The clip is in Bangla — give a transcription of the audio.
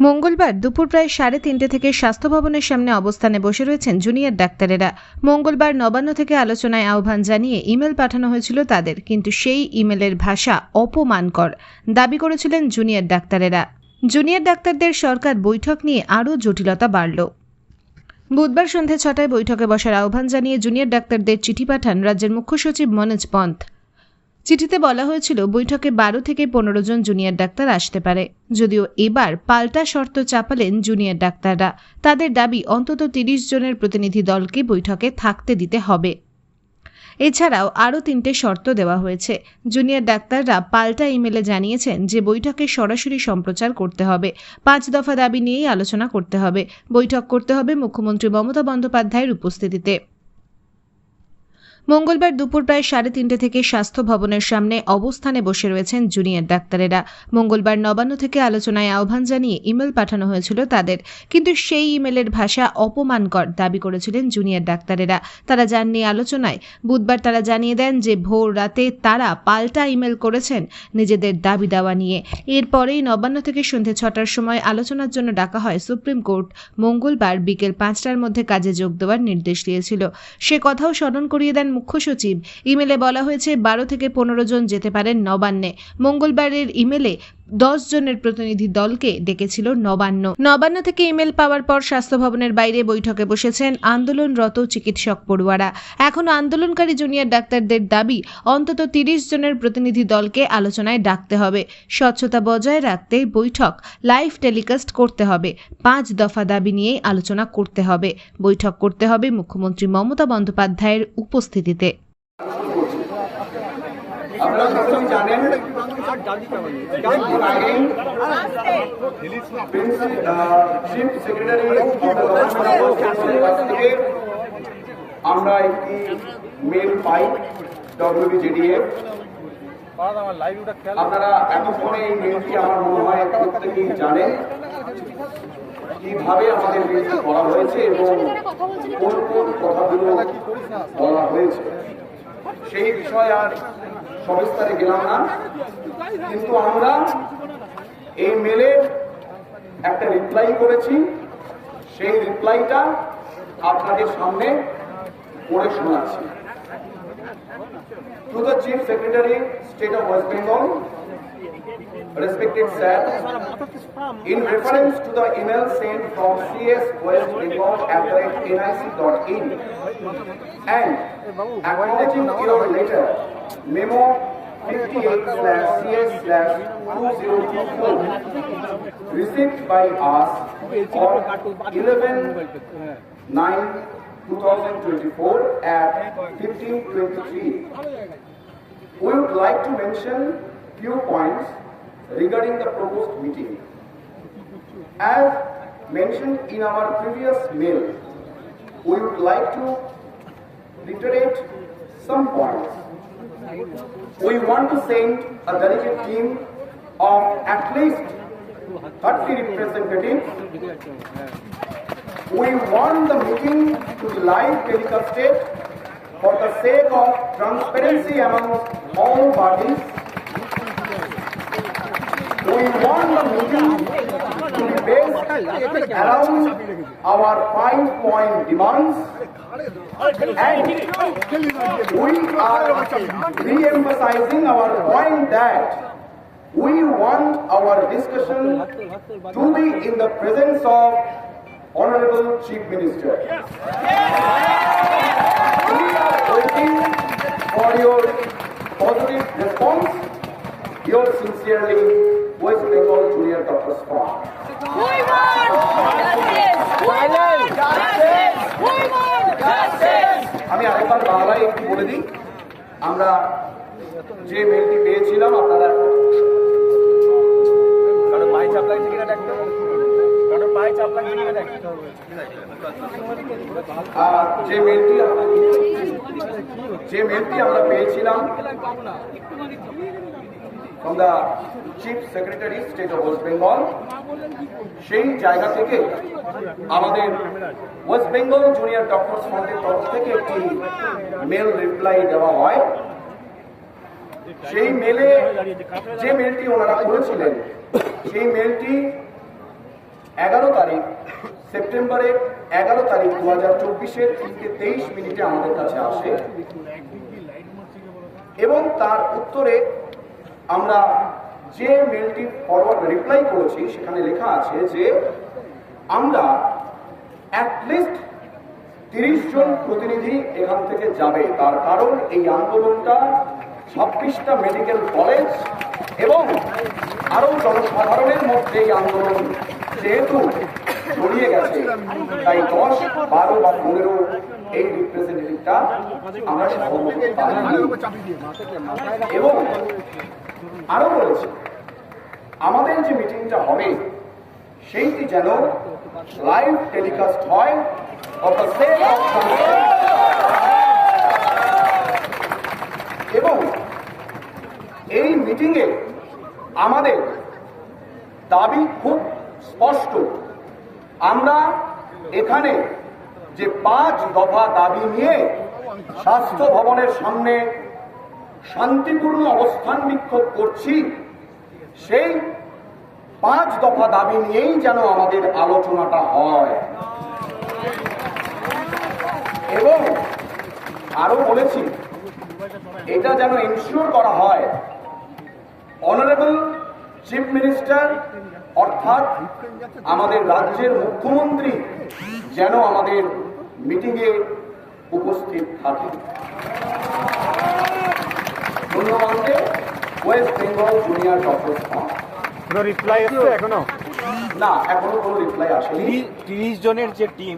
মঙ্গলবার দুপুর প্রায় সাড়ে তিনটে থেকে স্বাস্থ্য ভবনের সামনে অবস্থানে বসে রয়েছেন জুনিয়র ডাক্তারেরা। মঙ্গলবার নবান্ন থেকে আলোচনায় আহ্বান জানিয়ে ইমেল পাঠানো হয়েছিল তাদের, কিন্তু সেই ইমেলের ভাষা অপমানকর, দাবি করেছিলেন জুনিয়র ডাক্তারেরা। জুনিয়র ডাক্তারদের সরকার বৈঠক নিয়ে আরও জটিলতা বাড়ল। বুধবার সন্ধে ছটায় বৈঠকে বসার আহ্বান জানিয়ে জুনিয়র ডাক্তারদের চিঠি পাঠান রাজ্যের মুখ্য সচিব মনোজ পন্থ। চিঠিতে বলা হয়েছিল, বৈঠকে বারো থেকে পনেরো জন জুনিয়র ডাক্তার আসতে পারে। যদিও এবার পাল্টা শর্ত চাপালেন জুনিয়র ডাক্তাররা। তাদের দাবি, অন্তত তিরিশ জনের প্রতিনিধি দলকে বৈঠকে থাকতে দিতে হবে। এছাড়াও আরও তিনটে শর্ত দেওয়া হয়েছে। জুনিয়র ডাক্তাররা পাল্টা ইমেলে জানিয়েছেন যে, বৈঠকে সরাসরি সম্প্রচার করতে হবে। পাঁচ দফা দাবি নিয়েই আলোচনা করতে হবে। বৈঠক করতে হবে মুখ্যমন্ত্রী মমতা বন্দ্যোপাধ্যায়ের উপস্থিতিতে। মঙ্গলবার দুপুর প্রায় সাড়ে তিনটে থেকে স্বাস্থ্য ভবনের সামনে অবস্থানে বসে রয়েছেন জুনিয়র ডাক্তারেরা। মঙ্গলবার নবান্ন থেকে আলোচনায় আহ্বান জানিয়ে ইমেল পাঠানো হয়েছিল তাদের, কিন্তু সেই ইমেলের ভাষা অপমানকর দাবি করেছিলেন জুনিয়র ডাক্তারেরা। তারা যাননি আলোচনায়। বুধবার তারা জানিয়ে দেন যে ভোর রাতে তারা পাল্টা ইমেল করেছেন নিজেদের দাবি দাওয়া নিয়ে। এরপরেই নবান্ন থেকে সন্ধে ছটার সময় আলোচনার জন্য ডাকা হয় সুপ্রিম কোর্ট। মঙ্গলবার বিকেল পাঁচটার মধ্যে কাজে যোগ দেওয়ার নির্দেশ দিয়েছিল। সে কথাও স্মরণ করিয়ে দেন মুখ্য সচিব। ইমেলে বলা হয়েছে বারো থেকে পনেরো জন যেতে পারেন নবান্নে। মঙ্গলবারের ইমেলে দশ জনের প্রতিনিধি দলকে ডেকেছিল নবান্ন। নবান্ন থেকে ইমেল পাওয়ার পর স্বাস্থ্য ভবনের বাইরে বৈঠকে বসেছেন আন্দোলনরত চিকিৎসক পড়ুয়ারা। এখন আন্দোলনকারী জুনিয়র ডাক্তারদের দাবি, অন্তত তিরিশ জনের প্রতিনিধি দলকে আলোচনায় ডাকতে হবে। স্বচ্ছতা বজায় রাখতে বৈঠক, লাইভ টেলিকাস্ট করতে হবে। পাঁচ দফা দাবি নিয়েই আলোচনা করতে হবে। বৈঠক করতে হবে মুখ্যমন্ত্রী মমতা বন্দ্যোপাধ্যায়ের উপস্থিতিতে। আপনারা সকলেই জানেন চিফ আমরা একটি মেল পাই ডব্লিউবিজেডিএফ আপনারা এতক্ষণে এই মেলটি আমার মনে হয় প্রত্যেকেই জানেন। কীভাবে আমাদের মেলটি করা হয়েছে এবং কোন কোন কথাগুলো বলা হয়েছে। সেই বিষয়ে আর সবিস্তারে গেলাম না। কিন্তু আমরা এই মেলে একটা রিপ্লাই করেছি। সেই রিপ্লাইটা আপনাদের সামনে পড়ে শোনাচ্ছি। To the chief secretary state of West Bengal respected sir in reference to the email sent from cs west bengal at nic.in and acknowledging your letter memo 58 slash cs slash 2024 received by us on 11 9 2024 at 1523 we would like to mention few points regarding the proposed meeting. As mentioned in our previous mail, we would like to reiterate some points. We want to send a delegate team of at least 30 representatives. We want the meeting to be live telecasted for the sake of transparency among all parties we want the meeting based around our five point demands and we are re-emphasizing our point that we want our discussion to be in the presence of Honorable Chief Minister. We are waiting for your positive response. Yours sincerely, West Bengal Junior Doctor Forum. আমি আরেকবার বাংলায় একটু বলে দিই। আমরা যে মেলটি পেয়েছিলাম, আপনারা যে মেলটি যে মেলটি আমরা পেয়েছিলাম from the chief secretary state of West Bengal সেই জায়গা থেকে আমাদের ওয়েস্ট বেঙ্গল জুনিয়র ডক্টরস ফ্রন্টের তরফ থেকে একটি মেল রিপ্লাই দেওয়া হয়। সেই মেলে যে মেলটি ওনারা করেছিলেন, সেই মেলটি এগারো তারিখ সেপ্টেম্বরের এগারো তারিখ দু হাজার চব্বিশের তিনটে তেইশ মিনিটে আমাদের কাছে আসে। এবং তার উত্তরে আমরা যে মেলটি ফরওয়ার্ড রিপ্লাই করেছি, সেখানে লেখা আছে যে আমরা অ্যাটলিস্ট তিরিশ জন প্রতিনিধি এখান থেকে যাবে। তার কারণ এই আন্দোলনটা ছাব্বিশটা মেডিকেল কলেজ এবং আরও জনসাধারণের মধ্যে এই আন্দোলন যেহেতু ছড়িয়ে গেছে, তাই দশ, বারো বা পনেরো এই রিপ্রেজেন্টেটিভটা আমরা এবং আরও বলেছি, আমাদের যে মিটিংটা হবে, সেইটি যেন লাইভ টেলিকাস্ট হয় এবং এই মিটিংয়ে আমাদের দাবি খুব স্পষ্ট। আমরা এখানে যে পাঁচ দফা দাবি নিয়ে স্বাস্থ্য ভবনের সামনে শান্তিপূর্ণ অবস্থান বিক্ষোভ করছি। সেই পাঁচ দফা দাবি নিয়েই যেন আমাদের আলোচনাটা হয়। এবং আরও বলেছি, এটা যেন ইনশিওর করা হয় অনারেবল চিফ মিনিস্টার অর্থাৎ আমাদের রাজ্যের মুখ্যমন্ত্রী, যেন আমাদের মিটিংয়ে উপস্থিত থাকে ধন্যবাদ ওয়েস্ট বেঙ্গল জুনিয়র ডক্টর কোনো রিপ্লাই আসছে এখনও? না এখনও কোনো রিপ্লাই আসেনি। তিরিশ জনের যে টিম